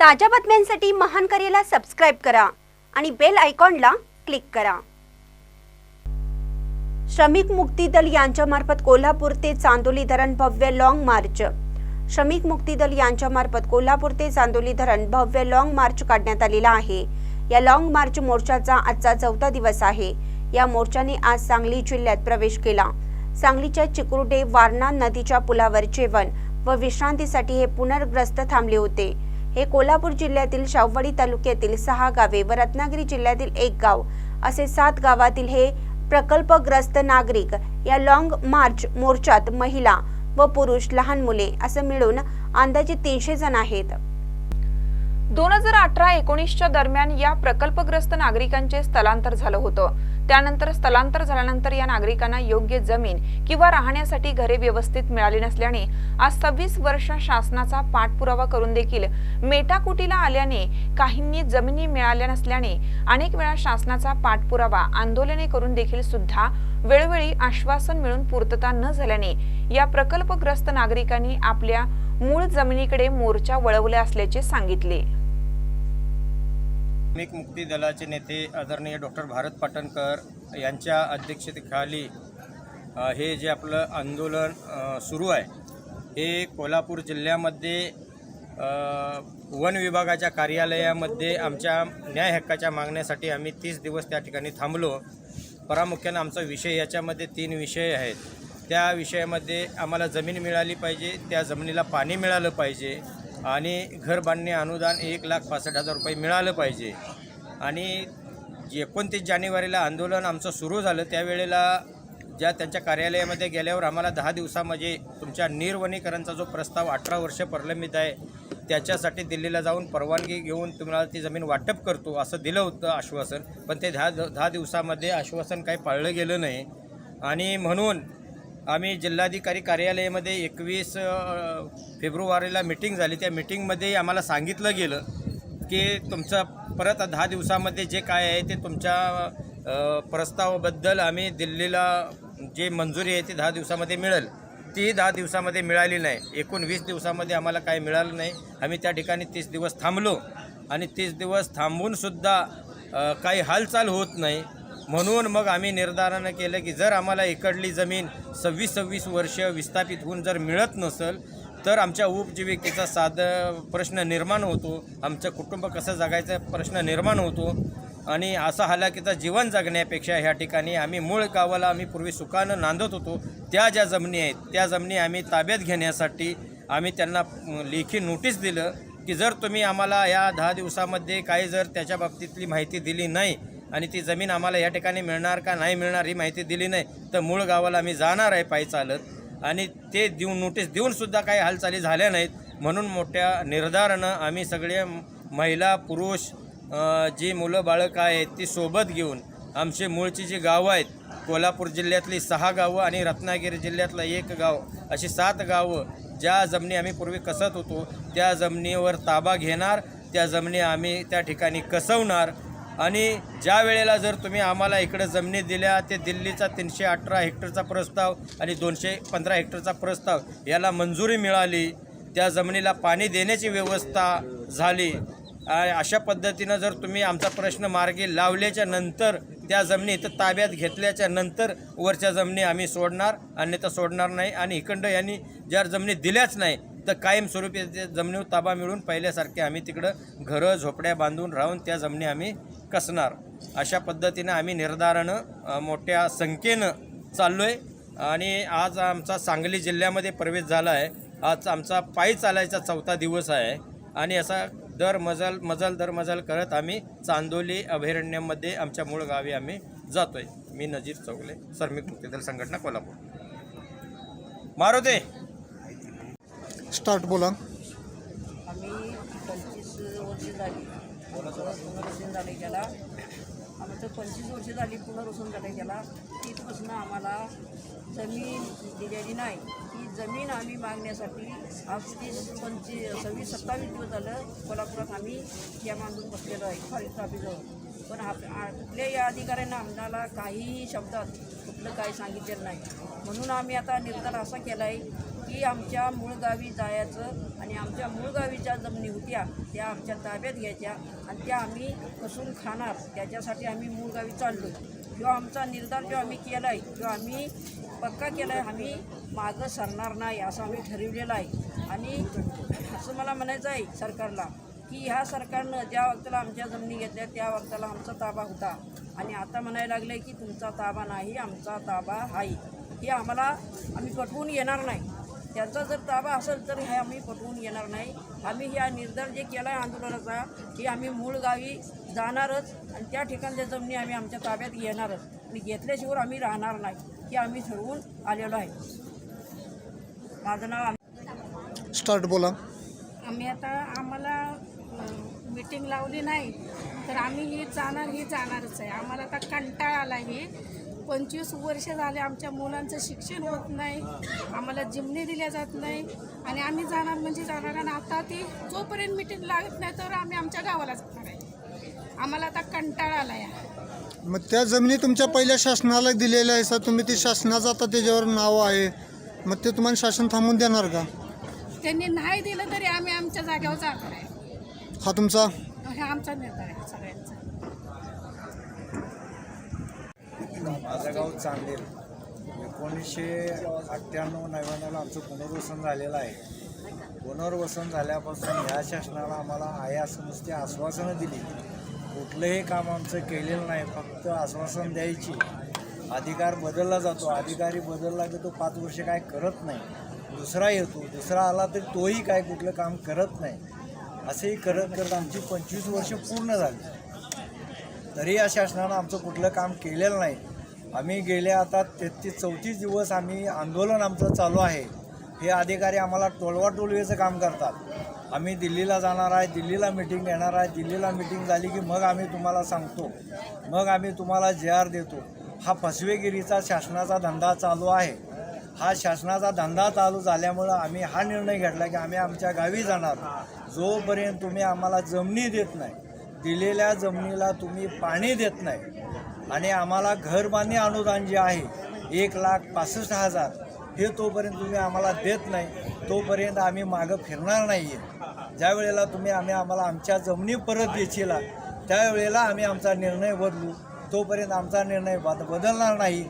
ताज्या बातम्यांसाठी महान करेला सबस्क्राईब करा आणि बेल आयकॉनला क्लिक करा. श्रमिक मुक्ती दल यांच्यामार्फत कोल्हापूर ते चांदोली धरण भव्य लॉंग मार्च श्रमिक मुक्ती दल यांच्यामार्फत कोल्हापूर ते चांदोली धरण भव्य लॉंग मार्च काढण्यात आलेला आहे. या लॉंग मार्च मोर्चाचा आजचा चौथा दिवस आहे. या मोर्चाने आज सांगली जिल्ह्यात प्रवेश केला. सांगलीच्या चिकुर्डे वारणा नदीच्या पुलावर जेवण व विश्रांतीसाठी हे पुनर्ग्रस्त थांबले होते. हे कोल्हापूर जिल्ह्यातील शाववाडी तालुक्यातील सहा गावे व रत्नागिरी जिल्ह्यातील एक गाव. असे सात गावातील हे प्रकल्पग्रस्त नागरिक या लॉंग मार्च मोर्चात महिला व पुरुष लहान मुले असं मिळून अंदाजे तीनशे जण आहेत. दोन हजार अठरा एकोणीसच्या दरम्यान या प्रकल्पग्रस्त नागरिकांचे स्थलांतर झालं होतं. त्यानंतर स्थलांतर झाल्यानंतर या नागरिकांना योग्य जमीन किंवा राहण्यासाठी घरे व्यवस्थित मिळाली नसल्याने आज सव्वीस वर्ष शासनाचा पाठपुरावा करून देखील मेटाकुटीला आल्याने काहींनी जमिनी मिळाल्या नसल्याने अनेक वेळा शासनाचा पाठपुरावा आंदोलने करून देखील सुद्धा वेळोवेळी आश्वासन मिळून पूर्तता न झाल्याने या प्रकल्पग्रस्त नागरिकांनी आपल्या मूळ जमिनीकडे मोर्चा वळवला असल्याचे सांगितले. श्रमिक मुक्ती दलाचे नेते आदरणीय डॉक्टर भारत पाटणकर यांच्या अध्यक्षतेखाली हे जे आपलं आंदोलन सुरू आहे हे कोल्हापूर जिल्ह्यामध्ये वन विभागाच्या कार्यालयामध्ये आमच्या न्याय हक्काच्या मागण्यासाठी आम्ही तीस दिवस त्या ठिकाणी थांबलो. प्रामुख्यानं आमचा विषय याच्यामध्ये तीन विषय आहेत. त्या विषयामध्ये आम्हाला जमीन मिळाली पाहिजे त्या जमिनीला पाणी मिळालं पाहिजे. आणि घर बांधणे अनुदान एक लाख पासष्ट हजार रुपये मिळालं पाहिजे. आणि एकोणतीस जानेवारीला आंदोलन आमचं सुरू झालं त्यावेळेला ज्या त्यांच्या कार्यालयामध्ये गेल्यावर आम्हाला दहा दिवसामध्ये तुमच्या निर्वनीकरणचा जो प्रस्ताव अठरा वर्ष प्रलंबित आहे त्याच्यासाठी दिल्लीला जाऊन परवानगी घेऊन तुम्हाला ती जमीन वाटप करतो असं दिलं होतं आश्वासन. पण ते दहा दहा दिवसामध्ये आश्वासन काही पाळलं गेलं नाही. आणि म्हणून आम्ही जिल्हाधिकारी कार्यालयामध्ये एकवीस फेब्रुवारीला मिटिंग झाली. त्या मिटिंगमध्ये आम्हाला सांगितलं गेलं की तुमचं परत दहा दिवसामध्ये जे काय आहे ते तुमच्या प्रस्तावाबद्दल आम्ही दिल्लीला जे मंजुरी आहे ती दहा दिवसामध्ये मिळेल. ती दहा दिवसामध्ये मिळाली नाही. एकूण वीस दिवसामध्ये आम्हाला काय मिळालं नाही. आम्ही त्या ठिकाणी तीस दिवस थांबलो आणि तीस दिवस थांबूनसुद्धा काही हालचाल होत नाही. म्हणून मग आम्ही निर्धारानं केलं की जर आम्हाला इकडली जमीन सव्वीस सव्वीस वर्ष विस्थापित होऊन जर मिळत नसेल तर आमच्या उपजीविकेचा साध प्रश्न निर्माण होतो. आमचं कुटुंब कसं जगायचा प्रश्न निर्माण होतो. आणि असा हालाकीचं जीवन जगण्यापेक्षा ह्या ठिकाणी आम्ही मूळ गावाला आम्ही पूर्वी सुखानं नांदत होतो. त्या ज्या जमिनी आहेत त्या जमिनी आम्ही ताब्यात घेण्यासाठी आम्ही त्यांना लेखी नोटीस दिलं की जर तुम्ही आम्हाला या दहा दिवसामध्ये काही जर त्याच्या बाबतीतली माहिती दिली नाही आणि ती जमीन आम्हाला या ठिकाणी मिळणार का नाही मिळणार ही माहिती दिली नाही तर मूळ गावाला आम्ही जाणार आहे पायी चालत. आणि ते देऊन नोटीस देऊनसुद्धा काही हालचाली झाल्या नाहीत. म्हणून मोठ्या निर्धारानं आम्ही सगळे महिला पुरुष जी मुलं बाळकं आहेत ती सोबत घेऊन आमचे मूळची जी गावं आहेत कोल्हापूर जिल्ह्यातली सहा गावं आणि रत्नागिरी जिल्ह्यातलं एक गाव अशी सात गावं ज्या जमिनी आम्ही पूर्वी कसत होतो त्या जमिनीवर ताबा घेणार त्या जमिनी आम्ही त्या ठिकाणी कसवणार. आणि ज्या वेळेला जर तुम्ही आम्हाला इकडं जमिनी दिल्या ते दिल्लीचा तीनशे अठरा हेक्टरचा प्रस्ताव आणि दोनशे पंधरा हेक्टरचा प्रस्ताव याला मंजुरी मिळाली त्या जमिनीला पाणी देण्याची व्यवस्था झाली. अशा पद्धतीनं जर तुम्ही आमचा प्रश्न मार्गी लावल्याच्या नंतर त्या जमिनी इथं ताब्यात घेतल्याच्या नंतर वरच्या जमिनी आम्ही सोडणार अन्यथा सोडणार नाही. आणि इकडं यांनी ज्या जमिनी दिल्याच नाही तर कायमस्वरूपी त्या जमिनीवर ताबा मिळून पहिल्यासारखे आम्ही तिकडं घरं झोपड्या बांधून राहून त्या जमिनी आम्ही कसणार. अशा पद्धतीनं आम्ही निर्धारानं मोठ्या संख्येनं चाललो आहे आणि आज आमचा सांगली जिल्ह्यामध्ये प्रवेश झाला आहे आज आमचा पायी चालायचा चौथा दिवस आहे. आणि असा दर मजल मजल दर मजल करत आम्ही चांदोली अभयारण्यामध्ये आमच्या मूळ गावी आम्ही जातो आहे मी नजीर चौगले श्रमिक मुक्तीदल संघटना कोल्हापूर. मारुते! स्टार्ट बोला. आम्ही पंचवीस वर्ष झाली. पुनर्वसन झाले त्याला. आमचं पंचवीस वर्ष झाली पुनर्वसन झाले त्याला. तिथपासून आम्हाला जमीन दिलेली नाही. ती जमीन आम्ही मागण्यासाठी आज तीस पंचवीस सव्वीस सत्तावीस दिवस झालं कोल्हापुरात आम्ही या मांडून बसलेलो आहे फॉरेस्ट ऑफिसवर पण आप कुठल्या कुठल्याही अधिकाऱ्यांना आम्हाला काहीही शब्दात कुठलं काही सांगितलेलं नाही. म्हणून आम्ही आता निर्धार असा केला आहे की आमच्या मूळ गावी जायचं आणि आमच्या मूळ गावीच्या जमिनी होत्या त्या आमच्या ताब्यात घ्यायच्या आणि त्या आम्ही कसून खाणार. त्याच्यासाठी आम्ही मूळ गावी चाललो किंवा आमचा निर्धार जो आम्ही केला आहे किंवा आम्ही पक्का केला आहे आम्ही मागं सरणार नाही असं आम्ही ठरवलेलं आहे. आणि असं मला म्हणायचं आहे सरकारला की ह्या सरकारनं ज्या वक्ताला आमच्या जमिनी घेतल्या त्या वक्ताला आमचा ताबा होता. आणि आता म्हणायला लागलं आहे की तुमचा ताबा नाही आमचा ताबा आहे. हे आम्हाला आम्ही पटवून येणार नाही. त्यांचा जर ताबा असेल तर हे आम्ही पटवून येणार नाही. आम्ही ह्या निर्धार जे केला आहे आंदोलनाचा हे आम्ही मूळ गावी जाणारच आणि त्या ठिकाणच्या जमिनी आम्ही आमच्या ताब्यात घेणारच. आणि घेतल्याशिवाय आम्ही राहणार नाही हे आम्ही ठरवून आलेलो आहे. माझं नाव स्टार्ट बोला. आम्ही आता आम्हाला मीटिंग लावली नाही तर आम्ही ही जाणार ही जाणारच आहे. आम्हाला आता कंटाळा आला ही पंचवीस वर्ष झाले आमच्या मुलांचं शिक्षण होत नाही. आम्हाला जिमणी दिल्या जात नाही. आणि आम्ही जाणार म्हणजे जाणार आणि आता ती जोपर्यंत मीटिंग लागत नाही तर आम्ही आमच्या गावाला जाणार आहे. आम्हाला आता कंटाळा आला या मग त्या जमिनी तुमच्या पहिल्या शासनाला दिलेल्या आहे सर तुम्ही ते शासनाचं आता त्याच्यावर नाव आहे. मग ते तुम्हाला शासन थांबून देणार का? त्यांनी नाही दिलं तरी आम्ही आमच्या जागेवर जाणार आहे. हा तुमचा? हे आमचा निर्धार आहे सगळ्यांचा. माझं गाव चांदेल. एकोणीसशे अठ्ठ्याण्णव नव्याण्णवला आमचं पुनर्वसन झालेलं आहे. पुनर्वसन झाल्यापासून ह्या शासनाला आम्हाला आहे असं नुसती आश्वासनं दिली. कुठलंही काम आमचं केलेलं नाही फक्त आश्वासन द्यायची. अधिकार बदलला जातो. अधिकारी बदलला की तो पाच वर्ष काय करत नाही. दुसरा येतो. दुसरा आला तरी तोही काय कुठलं काम करत नाही. असंही करत करत आमची पंचवीस वर्ष पूर्ण झाली. तरी या शासनानं आमचं कुठलं काम केलेलं नाही. आम्ही गेले आता तेहतीस चौतीस दिवस आम्ही आंदोलन आमचं चालू आहे. हे अधिकारी आम्हाला टोलवाटोलवीचं काम करतात. आम्ही दिल्लीला जाणार आहे दिल्लीला मिटिंग घेणार आहे दिल्लीला मिटिंग झाली की मग आम्ही तुम्हाला सांगतो. मग आम्ही तुम्हाला जे आर देतो. हा फसवेगिरीचा शासनाचा धंदा चालू आहे. हा शासनाचा धंदा चालू झाल्यामुळं आम्ही हा निर्णय घेतला की आम्ही आमच्या गावी जाणार. जोपर्यंत तुम्ही आम्हाला जमिनी देत नाही दिलेल्या जमिनीला तुम्ही पाणी देत नाही. आणि आम्हाला घरबांधणी अनुदान जे आहे एक लाख पासष्ट हजार हे तोपर्यंत तुम्ही आम्हाला देत नाही. तोपर्यंत आम्ही मागं फिरणार नाही आहे ज्या वेळेला तुम्ही आम्ही आम्हाला आमच्या जमिनी परत देशीला त्यावेळेला आम्ही आमचा निर्णय बदलू. तोपर्यंत आमचा निर्णय बद बदलणार नाही.